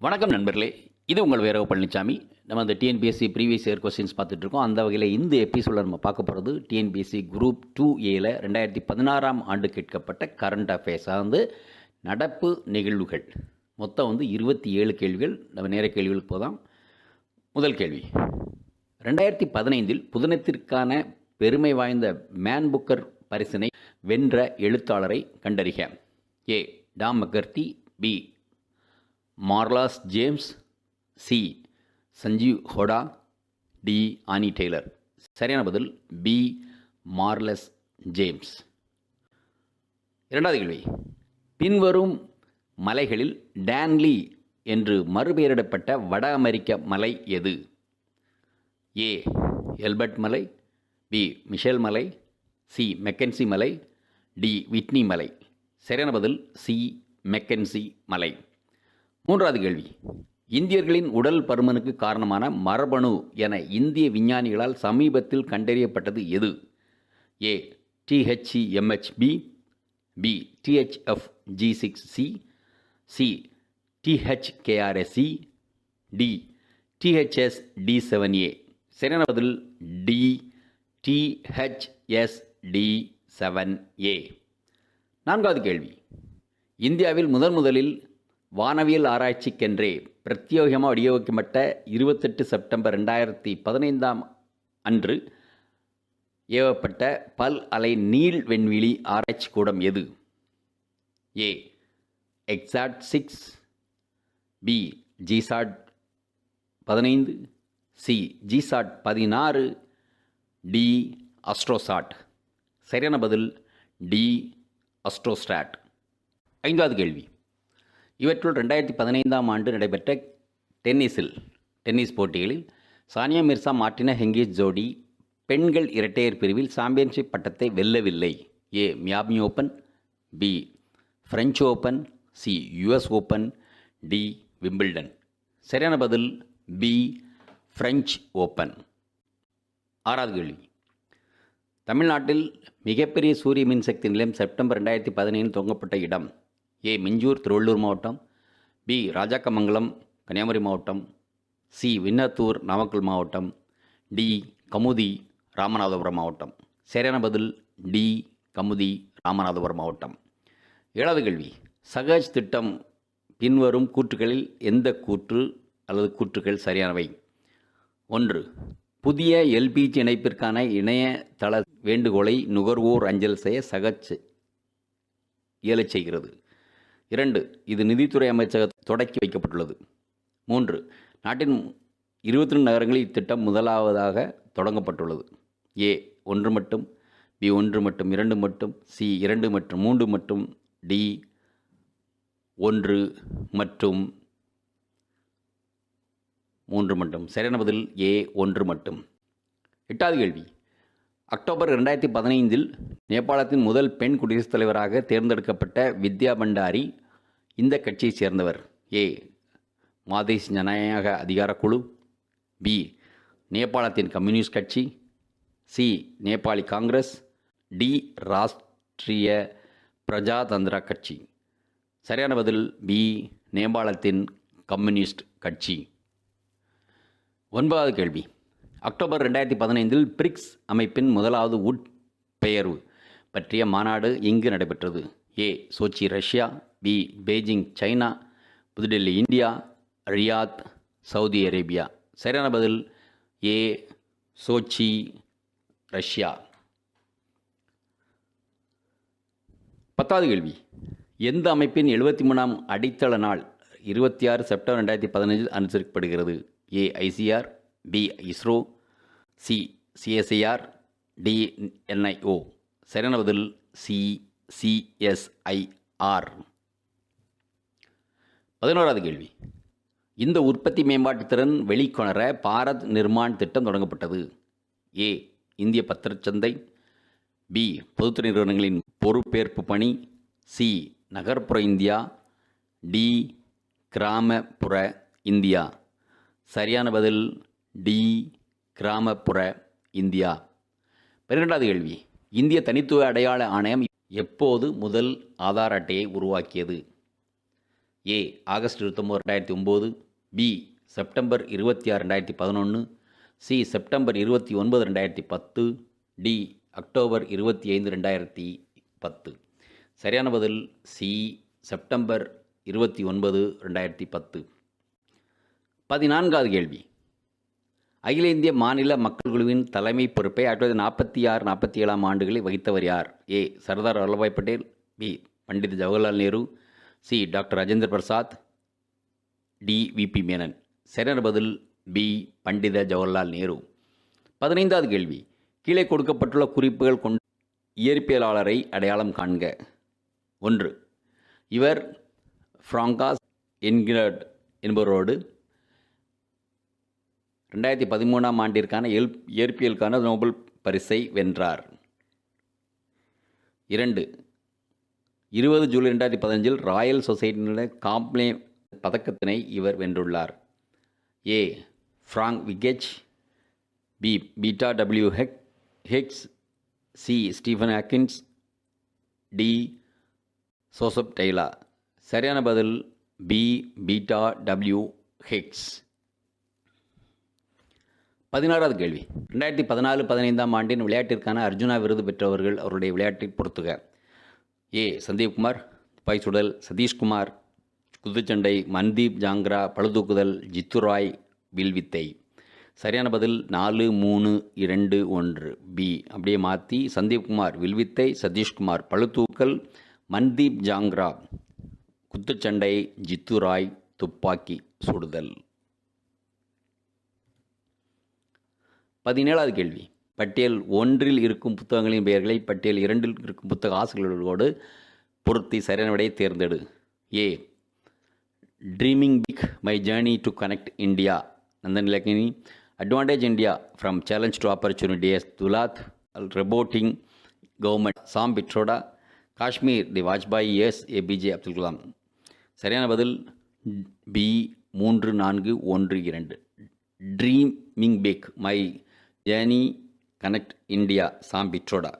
வணக்கம் நண்பர்களே. இது உங்கள் வேரவ பழனிசாமி நம்ம அந்த டிஎன்பிஎஸ்சி ப்ரீவியஸ் இயர் கொஸ்டின்ஸ் பார்த்துட்டு இருக்கோம் அந்த வகையில் இந்த எபிசோடில் நம்ம பார்க்க போகிறது டிஎன்பிஎஸ்சி குரூப் டூ ஏல ரெண்டாயிரத்தி பதினாறாம் ஆண்டு கேட்கப்பட்ட கரண்ட் அஃபேர்ஸாக வந்து நடப்பு நிகழ்வுகள். மொத்தம் வந்து இருபத்தி ஏழு கேள்விகள். நம்ம நேர கேள்விகளுக்கு போதாம் முதல் கேள்வி. ரெண்டாயிரத்தி பதினைந்தில் புதினத்திற்கான பெருமை வாய்ந்த மேன் புக்கர் பரிசினை வென்ற எழுத்தாளரை கண்டறிக. A. Tom McCarthy B. Marlon James C. Sanjeev Hota D. Anne Tyler. சரியான பதில் பி. மார்லஸ் ஜேம்ஸ். இரண்டாவது கேள்வி. பின்வரும் மலைகளில் டேன்லி என்று மறுபெயரிடப்பட்ட வட அமெரிக்க மலை எது? ஏ. எல்பர்ட் மலை பி. மிஷேல் மலை சி. மெக்கன்சி மலை டி. விட்னி மலை. சரியான பதில் சி. மெக்கன்சி மலை. மூன்றாவது கேள்வி. இந்தியர்களின் உடல் பருமனுக்கு காரணமான மரபணு என இந்திய விஞ்ஞானிகளால் சமீபத்தில் கண்டறியப்பட்டது எது? A DHEMHP B DHF G six C C DHKRSC D DHS D seven A சரியான பதில் D DHS D seven A நான்காவது கேள்வி. இந்தியாவில் முதன் முதலில் வானவியல் ஆராய்ச்சிக்கென்றே பிரத்யேகமாக வடிவமைக்கப்பட்ட இருபத்தெட்டு செப்டம்பர் ரெண்டாயிரத்தி பதினைந்தாம் அன்று ஏவப்பட்ட பல் அலை நீள் வெண்வெளி ஆராய்ச்சி கூடம் எது? ஏ எக்ஸாட் சிக்ஸ் பி ஜிசாட் பதினைந்து சி ஜிசாட் பதினாறு டி அஸ்ட்ரோசாட் சரியான பதில் டி அஸ்ட்ரோஸ்டாட் ஐந்தாவது கேள்வி. இவற்றுள் ரெண்டாயிரத்தி பதினைந்தாம் ஆண்டு நடைபெற்ற டென்னிஸில் டென்னிஸ் போட்டிகளில் சானியா மிர்சா மார்டினா ஹெங்கிஸ் ஜோடி பெண்கள் இரட்டையர் பிரிவில் சாம்பியன்ஷிப் பட்டத்தை வெல்லவில்லை. A. Miami open B. French open C. US open D. Wimbledon. சரியான பதில் பி. ஃப்ரெஞ்ச் ஓப்பன் ஆறாவது கேள்வி. தமிழ்நாட்டில் மிகப்பெரிய சூரிய மின்சக்தி நிலையம் செப்டம்பர் ரெண்டாயிரத்தி பதினைந்து துவங்கப்பட்ட இடம் ஏ மிஞ்சூர் திருவள்ளூர் மாவட்டம் பி ராஜாக்கமங்கலம் கன்னியாகுமரி மாவட்டம் சி விண்ணத்தூர் நாமக்கல் மாவட்டம் டி கமுதி ராமநாதபுரம் மாவட்டம். சரியான பதில் டி கமுதி ராமநாதபுரம் மாவட்டம். ஏழாவது கேள்வி. சகஜ் திட்டம் பின்வரும் கூற்றுகளில் எந்த கூற்று அல்லது கூற்றுகள் சரியானவை? ஒன்று. புதிய எல்பிஜி இணைப்பிற்கான இணையதள வேண்டுகோளை நுகர்வோர் அஞ்சல் செய்ய சகஜ் இயலச் செய்கிறது. இரண்டு இது நிதித்துறை அமைச்சக தொடக்கி வைக்கப்பட்டுள்ளது. மூன்று நாட்டின் இருபத்தி ரெண்டு நகரங்களில் இத்திட்டம் முதலாவதாக தொடங்கப்பட்டுள்ளது. ஏ ஒன்று மட்டும் பி ஒன்று மட்டும் இரண்டு மட்டும் சி இரண்டு மற்றும் மூன்று மற்றும் டி ஒன்று மற்றும் மூன்று மட்டும். சரியான பதில் ஏ ஒன்று மட்டும். எட்டாவது கேள்வி. அக்டோபர் ரெண்டாயிரத்தி பதினைந்தில் நேபாளத்தின் முதல் பெண் குடியரசுத் தலைவராக தேர்ந்தெடுக்கப்பட்ட வித்யா பண்டாரி இந்த கட்சியைச் சேர்ந்தவர். ஏ. மாதேஷ் ஜனநாயக அதிகாரக்குழு. பி. நேபாளத்தின் கம்யூனிஸ்ட் கட்சி. சி. நேபாளி காங்கிரஸ். டி. ராஷ்ட்ரிய பிரஜாதந்திர கட்சி. சரியான பதில் பி. நேபாளத்தின் கம்யூனிஸ்ட் கட்சி. ஒன்பதாவது கேள்வி. அக்டோபர் ரெண்டாயிரத்தி பதினைந்தில் பிரிக்ஸ் அமைப்பின் முதலாவது உட்பெயர்வு பற்றிய மாநாடு இங்கு நடைபெற்றது. A Sochi Russia B Beijing China Pudhu Delhi India Riyadh Saudi Arabia. சரியான பதில் ஏ சோச்சி ரஷ்யா. பத்தாவது கேள்வி. எந்த அமைப்பின் எழுபத்தி மூணாம் அடித்தள நாள் இருபத்தி ஆறு செப்டம்பர் ரெண்டாயிரத்தி பதினஞ்சில் அனுசரிக்கப்படுகிறது? A ICR B ISRO C CSIR TNIO சரியான பதில் சி சிஎஸ்ஐஆர் பதினோராவது கேள்வி. இந்த உற்பத்தி மேம்பாட்டு திறன் வெளிக்கொணர பாரத் நிர்மாண் திட்டம் தொடங்கப்பட்டது. ஏ இந்திய பத்திரச்சந்தை. பி பொதுத்துறை நிறுவனங்களின் பொறுப்பேற்பு பணி. சி நகர்ப்புற இந்தியா. டி கிராமப்புற இந்தியா. சரியான பதில் டி கிராமப்புற இந்தியா. பன்னிரெண்டாவது கேள்வி. இந்திய தனித்துவ அடையாள ஆணையம் எப்போது முதல் ஆதார் அட்டையை உருவாக்கியது? ஏ. ஆகஸ்ட் இருபத்தொம்போது ரெண்டாயிரத்தி ஒம்பது. பி. செப்டம்பர் இருபத்தி ஆறு ரெண்டாயிரத்தி பதினொன்று சி. செப்டம்பர் இருபத்தி ஒன்பது ரெண்டாயிரத்தி பத்து. டி. அக்டோபர் இருபத்தி ஐந்து ரெண்டாயிரத்தி பத்து. சரியான பதில் சி. செப்டம்பர் இருபத்தி ஒன்பது ரெண்டாயிரத்தி பத்து. பதினான்காவது கேள்வி. அகில இந்திய மாநில மக்கள் குழுவின் தலைமை பொறுப்பை ஆயிரத்தி தொள்ளாயிரத்தி நாற்பத்தி ஆறு நாற்பத்தி ஏழாம் ஆண்டுகளில் வகித்தவர் யார்? A. Sardar Vallabhbhai Patel B. Pandit Jawaharlal Nehru C. Doctor Rajendra Prasad D. VP Menon. சரியான பதில் பி. பண்டித ஜவஹர்லால் நேரு. பதினைந்தாவது கேள்வி. கீழே கொடுக்கப்பட்டுள்ள குறிப்புகள் கொண்டு இயற்பியலாளரை அடையாளம் காண்க. ஒன்று. இவர் ஃப்ராங்காஸ் என்கிரட் என்பவரோடு ரெண்டாயிரத்தி பதிமூணாம் ஆண்டிற்கான எல் இயற்பியலுக்கான நோபல் பரிசை வென்றார். இரண்டு இருபது ஜூலை ரெண்டாயிரத்தி பதினஞ்சில் ராயல் சொசைட்டியினுடைய காம்ப்ளே பதக்கத்தினை இவர் வென்றுள்ளார். ஏ ஃப்ராங்க் விகெச் B Peter W ஹெக் Higgs C Stephen Hawkins D Joseph Taylor சரியான பதில் பி பீட்டா டபிள்யூ ஹெக்ஸ். பதினாறாவது கேள்வி. ரெண்டாயிரத்தி பதினாலு பதினைந்தாம் ஆண்டின் விளையாட்டிற்கான அர்ஜுனா விருது பெற்றவர்கள் அவருடைய விளையாட்டை பொறுத்துக. ஏ. சந்தீப்குமார் துப்பாய் சுடல் சதீஷ்குமார் குத்துச்சண்டை மன்தீப் ஜாங்ரா பழுதூக்குதல் ஜித்துராய் வில்வித்தை. சரியான பதில் நாலு மூணு இரண்டு ஒன்று. பி. அப்படியே மாற்றி சந்தீப்குமார் வில்வித்தை சதீஷ்குமார் பளுதூக்கல் மன்தீப் ஜாங்க்ரா குத்துச்சண்டை ஜித்துராய் துப்பாக்கி சுடுதல். பதினேழாவது கேள்வி. பட்டியல் ஒன்றில் இருக்கும் புத்தகங்களின் பெயர்களை பட்டியல் இரண்டில் இருக்கும் புத்தக ஆசிரியர்களோடு பொருத்தி சரியான விடையை தேர்ந்தெடு. A. Dreaming big my journey to connect India Nandan Nilekani. Advantage India from challenge to opportunity S Dulat rebooting government Sam Pitroda Kashmir the Vajpayee S APJ Abdul Kalam சரியான பதில் பி மூன்று நான்கு ஒன்று இரண்டு. Dreaming big my journey connect India Sam Pitroda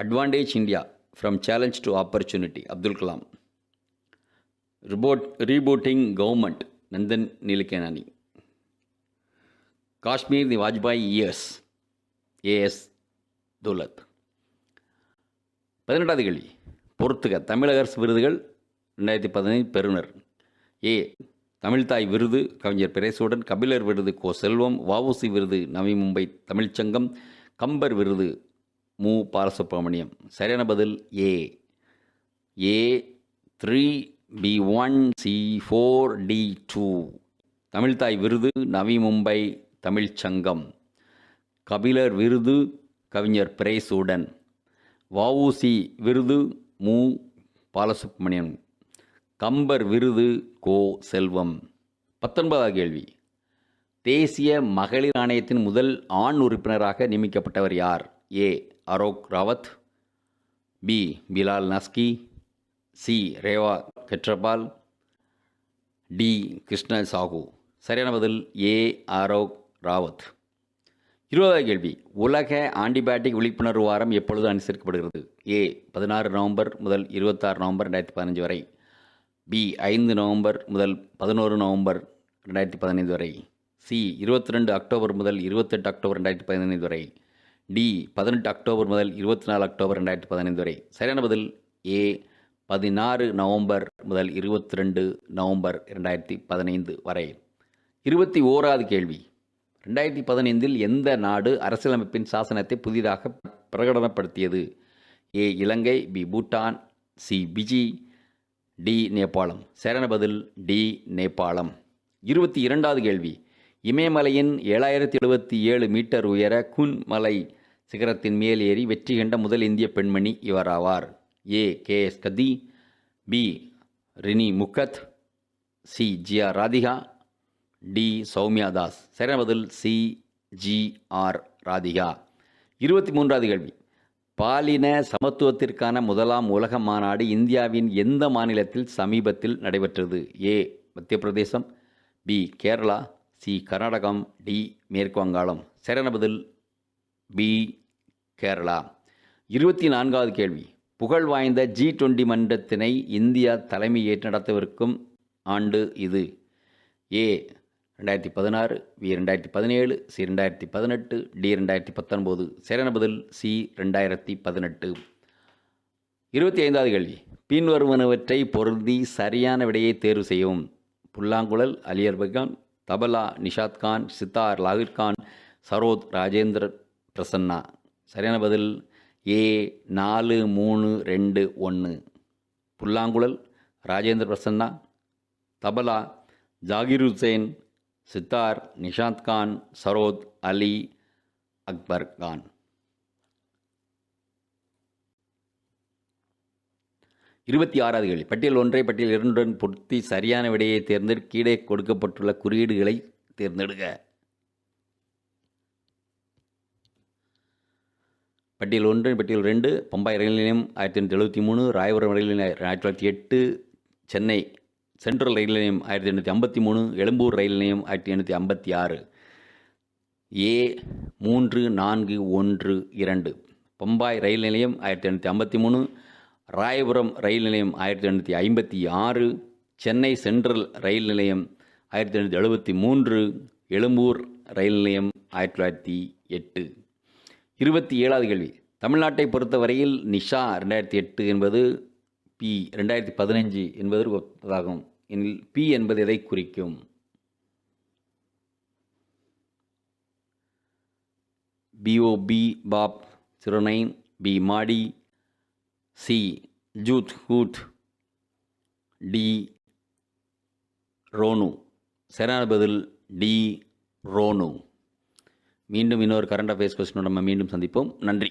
advantage India from challenge to opportunity Abdul Kalam. Reboot rebooting government Nandan Nilekani Kashmir the Vajpayee years AS Dulat. பதினெட்டாவது கேள்வி. பொறுத்துக தமிழக அரசு விருதுகள் ரெண்டாயிரத்தி பதினைந்து பெறுநர். ஏ தமிழ்தாய் விருது கவிஞர் பிரேசுடன் கபிலர் விருது கோ செல்வம் வஉசி விருது நவி மும்பை தமிழ்ச்சங்கம் கம்பர் விருது மு. பாலசுப்ரமணியம். சரியான பதில் A. A three B one C four D two. Tamilthai விருது நவி மும்பை தமிழ்ச்சங்கம். கபிலர் விருது கவிஞர் பிரேசுடன். வஉசி விருது மு. பாலசுப்ரமணியன் கம்பர் விருது கோ செல்வம்? பத்தொன்பதாவது கேள்வி. தேசிய மகளிர் ஆணையத்தின் முதல் ஆண் உறுப்பினராக நியமிக்கப்பட்டவர் யார்? A. Arok Rawat. B. Bilal Nazki. C. Reva Khetrapal. D. Krishna Sahu. சரியான பதில் ஏ. ஆரோக் ராவத். இருபதாவது கேள்வி. உலக ஆன்டிபயாட்டிக் விழிப்புணர்வு வாரம் எப்பொழுது அனுசரிக்கப்படுகிறது? ஏ. பதினாறு நவம்பர் முதல் இருபத்தாறு நவம்பர் ரெண்டாயிரத்தி பதினஞ்சு வரை. பி ஐந்து நவம்பர் முதல் பதினோரு நவம்பர் ரெண்டாயிரத்தி பதினைந்து வரை. சி இருபத்தி ரெண்டு அக்டோபர் முதல் இருபத்தெட்டு அக்டோபர் ரெண்டாயிரத்தி பதினைந்து வரை. டி பதினெட்டு அக்டோபர் முதல் இருபத்தி நாலு அக்டோபர் ரெண்டாயிரத்தி பதினைந்து வரை. சரியான பதில்? ஏ பதினாறு நவம்பர் முதல் இருபத்தி ரெண்டு நவம்பர் ரெண்டாயிரத்தி பதினைந்து வரை. இருபத்தி ஓராவது கேள்வி. ரெண்டாயிரத்தி பதினைந்தில் எந்த நாடு அரசியலமைப்பின் சாசனத்தை புதிதாக பிரகடனப்படுத்தியது? A Ilangai B Bhutan C Fiji D நேபாளம். சரண பதில் டி நேபாளம். இருபத்தி இரண்டாவது கேள்வி. இமயமலையின் ஏழாயிரத்தி எழுபத்தி ஏழு மீட்டர் உயர குன் மலை சிகரத்தின் மேல் ஏறி வெற்றி கண்ட முதல் இந்திய பெண்மணி இவராவார். A. K. S. Kathi. B. Rini Mukkath C. Jiya Radhika. D. Soumya Das. சரியான பதில் சி. ஜி. ஆர். ராதிகா. இருபத்தி மூன்றாவது கேள்வி. பாலின சமத்துவத்திற்கான முதலாம் உலக மாநாடு இந்தியாவின் எந்த மாநிலத்தில் சமீபத்தில் நடைபெற்றது? ஏ மத்திய பிரதேசம் பி கேரளா சி கர்நாடகம் டி மேற்கு வங்காளம் சரியான பதில் பி கேரளா. இருபத்தி நான்காவது கேள்வி. புகழ் வாய்ந்த ஜி டுவெண்டி மன்றத்தினை இந்தியா தலைமையேற்று நடத்தவிருக்கும் ஆண்டு இது? ஏ ரெண்டாயிரத்தி பதினாறு வி ரெண்டாயிரத்தி பதினேழு சி ரெண்டாயிரத்தி பதினெட்டு டி ரெண்டாயிரத்தி பத்தொன்பது சரியான பதில் சி ரெண்டாயிரத்தி பதினெட்டு. இருபத்தி ஐந்தாவது கேள்வி. பின்வருவனவற்றை பொருந்தி சரியான விடையை தேர்வு செய்யவும். புல்லாங்குழல் அலியர் பகான் தபலா நிஷாத் கான் சித்தார் லாகிர் கான் சரோத் ராஜேந்திர பிரசன்னா. சரியான பதில் ஏ நாலு மூணு ரெண்டு ஒன்று புல்லாங்குழல் ராஜேந்திர பிரசன்னா. தபலா ஜாகிர் ஹுசேன் சித்தார் நிஷாந்த் கான் சரோத் அலி அக்பர் கான். இருபத்தி ஆறாவது கேள்வி. பட்டியல் ஒன்றை பட்டியல் இரண்டுடன் பொருத்தி சரியான விடையை தேர்ந்தெடு கீழே கொடுக்கப்பட்டுள்ள குறியீடுகளை தேர்ந்தெடுக்க பட்டியல் ஒன்று பட்டியல் ரெண்டு பம்பாய் ரயில் நிலையம் ஆயிரத்தி எண்ணூற்றி எழுபத்தி மூணு ராயபுரம் ரயில் நிலையம் ஆயிரத்தி தொள்ளாயிரத்தி எட்டு சென்னை சென்ட்ரல் ரயில் நிலையம் ஆயிரத்தி எண்ணூற்றி ஐம்பத்தி மூணு எழும்பூர் ரயில் நிலையம் ஆயிரத்தி எண்ணூற்றி ஐம்பத்தி ஆறு. ஏ மூன்று நான்கு ஒன்று இரண்டு. பம்பாய் ரயில் நிலையம் ஆயிரத்தி எண்ணூற்றி ஐம்பத்தி மூணு ராயபுரம் ரயில் நிலையம் ஆயிரத்தி எண்ணூற்றி ஐம்பத்தி ஆறு. சென்னை சென்ட்ரல் ரயில் நிலையம் ஆயிரத்தி எண்ணூற்றி எழுபத்தி மூன்று. எழும்பூர் ரயில் நிலையம் ஆயிரத்தி தொள்ளாயிரத்தி எட்டு. இருபத்தி ஏழாவது கேள்வி. தமிழ்நாட்டை பொறுத்தவரையில் நிஷா ரெண்டாயிரத்தி எட்டு என்பது பி ரெண்டாயிரத்தி பதினஞ்சு என்பது ஒத்ததாகும். எனில் பி என்பது எதை குறிக்கும்? பிஓபி பாப் சிறுநைன் B Madi C ஜூத் Hud D Roanu சரியான பதில் டி ரோனு மீண்டும் இன்னொரு கரண்ட் அஃபேர்ஸ் கொஸ்டினோட நம்ம மீண்டும் சந்திப்போம். நன்றி.